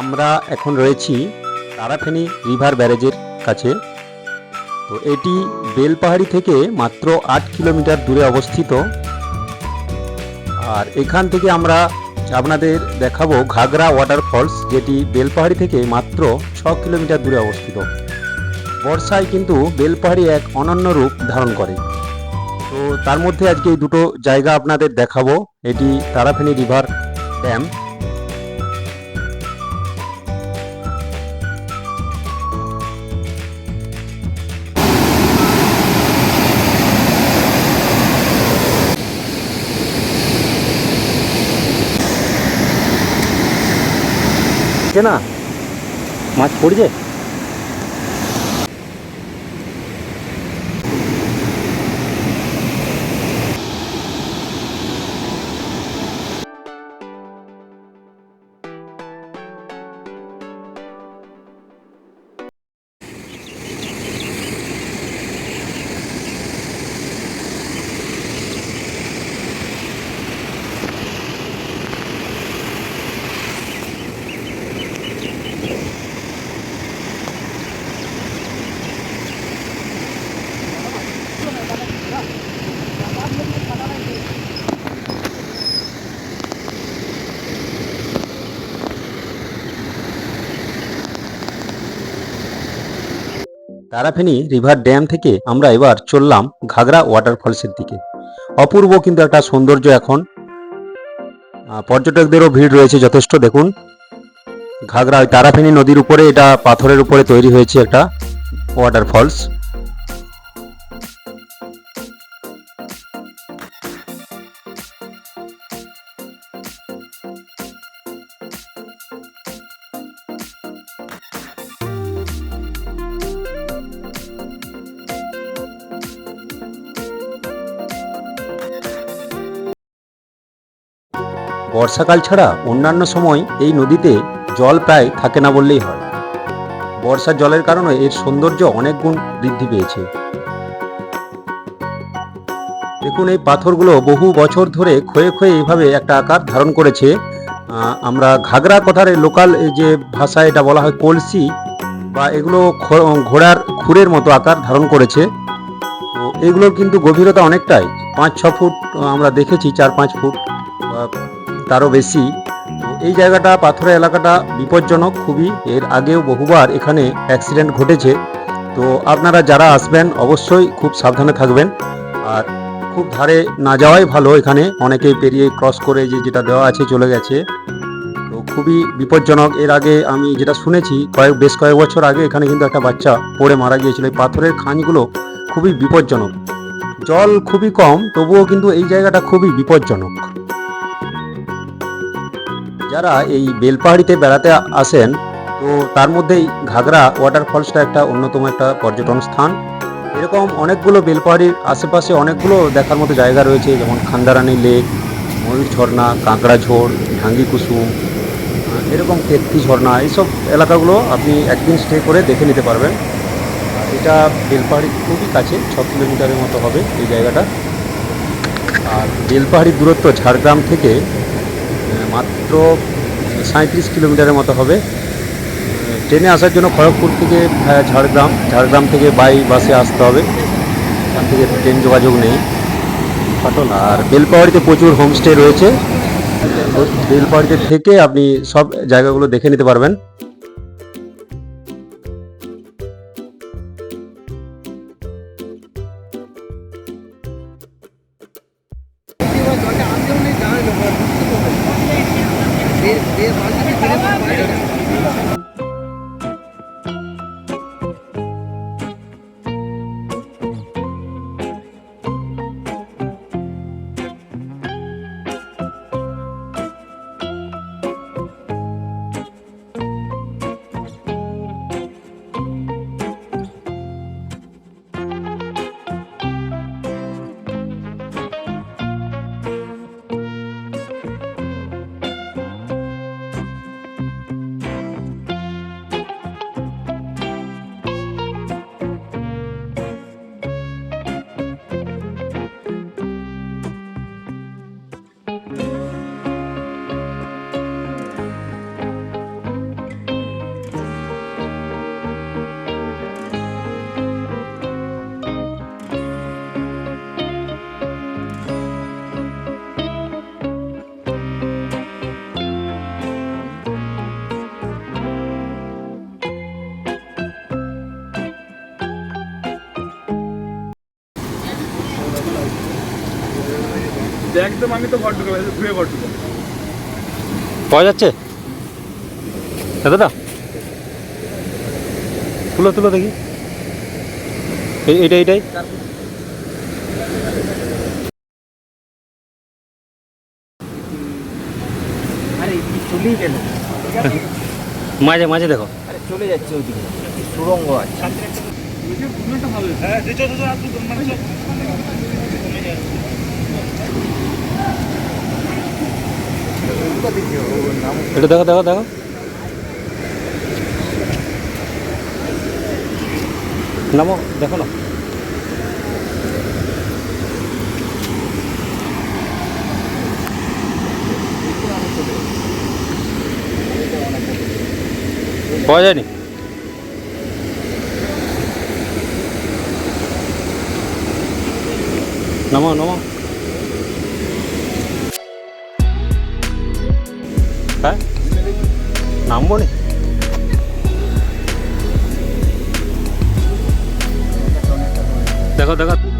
আমরা এখন রয়েছি তারাফেনী রিভার ব্যারেজের কাছে। তো এটি বেলপাহাড়ি থেকে মাত্র আট কিলোমিটার দূরে অবস্থিত। আর এখান থেকে আমরা আপনাদের দেখাবো ঘাগরা ওয়াটারফলস, যেটি বেলপাহাড়ি থেকে মাত্র ছ কিলোমিটার দূরে অবস্থিত। বর্ষায় কিন্তু বেলপাহাড়ি এক অনন্য রূপ ধারণ করে। তো তার মধ্যে আজকে এই দুটো জায়গা আপনাদের দেখাবো। এটি তারাফেনী রিভার ড্যাম। না? মাছ পড়ছে? তারাফেনী রিভার ড্যাম থেকে আমরা এবার চললাম ঘাগরা ওয়াটারফলসের দিকে। অপূর্ব কিন্তু একটা সৌন্দর্য এখন। পর্যটকদেরও ভিড় রয়েছে যথেষ্ট, দেখুন। ঘাগরা ওই তারাফেনি নদীর উপরে, এটা পাথরের উপরে তৈরি হয়েছে একটা ওয়াটারফলস। বর্ষাকাল ছাড়া অন্যান্য সময় এই নদীতে জল প্রায় থাকে না বললেই হয়। বর্ষার জলের কারণে এর সৌন্দর্য অনেক গুণ বৃদ্ধি পেয়েছে। দেখুন, এই পাথরগুলো বহু বছর ধরে ক্ষয়ে ক্ষয়ে এইভাবে একটা আকার ধারণ করেছে। আমরা ঘাগরা কথার লোকাল যে ভাষায় এটা বলা হয় কলসি বা এগুলো ঘোড়ার খুরের মতো আকার ধারণ করেছে। তো এগুলোর কিন্তু গভীরতা অনেকটাই। পাঁচ ছ ফুট, আমরা দেখেছি চার পাঁচ ফুট তারও বেশি। তো এই জায়গাটা পাথরের এলাকাটা বিপজ্জনক খুবই। এর আগেও বহুবার এখানে অ্যাক্সিডেন্ট ঘটেছে। তো আপনারা যারা আসবেন, অবশ্যই খুব সাবধানে থাকবেন। আর খুব ধারে না যাওয়াই ভালো এখানে। অনেকেই পেরিয়ে ক্রস করে যে যেটা দেওয়া আছে চলে গেছে। তো খুবই বিপজ্জনক। এর আগে আমি যেটা শুনেছি, কয়েক বেশ কয়েক বছর আগে এখানে কিন্তু একটা বাচ্চা পড়ে মারা গিয়েছিল। এই পাথরের খাঁজগুলো খুবই বিপজ্জনক। জল খুবই কম, তবুও কিন্তু এই জায়গাটা খুবই বিপজ্জনক। যারা এই বেলপাহাড়িতে বেড়াতে আসেন, তো তার মধ্যেই ঘাগরা ওয়াটারফলসটা একটা অন্যতম একটা পর্যটন স্থান। এরকম অনেকগুলো বেলপাহাড়ির আশেপাশে অনেকগুলো দেখার মতো জায়গা রয়েছে, যেমন খান্দারানি লেক, ময়ূর ঝর্ণা, কাঁকড়া ঝোড়, ঢাঙ্গি কুসুম এরকম কেতকি ঝর্ণা, এইসব এলাকাগুলো আপনি একদিন স্টে করে দেখে নিতে পারবেন। এটা বেলপাহাড়ির খুবই কাছে, ছ কিলোমিটারের মতো হবে এই জায়গাটা। আর বেলপাহাড়ির দূরত্ব ঝাড়গ্রাম থেকে মাত্র সাঁত্রিশ কিলোমিটারের মতো হবে। ট্রেনে আসার জন্য খড়গপুর থেকে ঝাড়গ্রাম ঝাড়গ্রাম থেকে বাই বাসে আসতে হবে। ওখান থেকে ট্রেন যোগাযোগ নেই। ফাটল আর বেলপাহাড়িতে প্রচুর হোমস্টে রয়েছে। বেলপাহাড়িতে থেকে আপনি সব জায়গাগুলো দেখে নিতে পারবেন। ಬೇರೆ ಬೇರೆ একদম আমি তো ঘর ঢুকে ঘুরে ঘর ঢুকে পাওয়া যাচ্ছে? দাদা তুলো তুলো দেখি। এই এইটাই এইটাই। মাঝে মাঝে দেখো। আরে চলে যাচ্ছে ওদিকে। সুরঙ্গ আছে হ্যাঁ দিচ্ছ তো আর দুটো মানে সব এটা দেখো দেখো দেখো। নামো দেখো না। পাওয়া যায়নি? নামো নামো। নামবো নি দেখো দেখো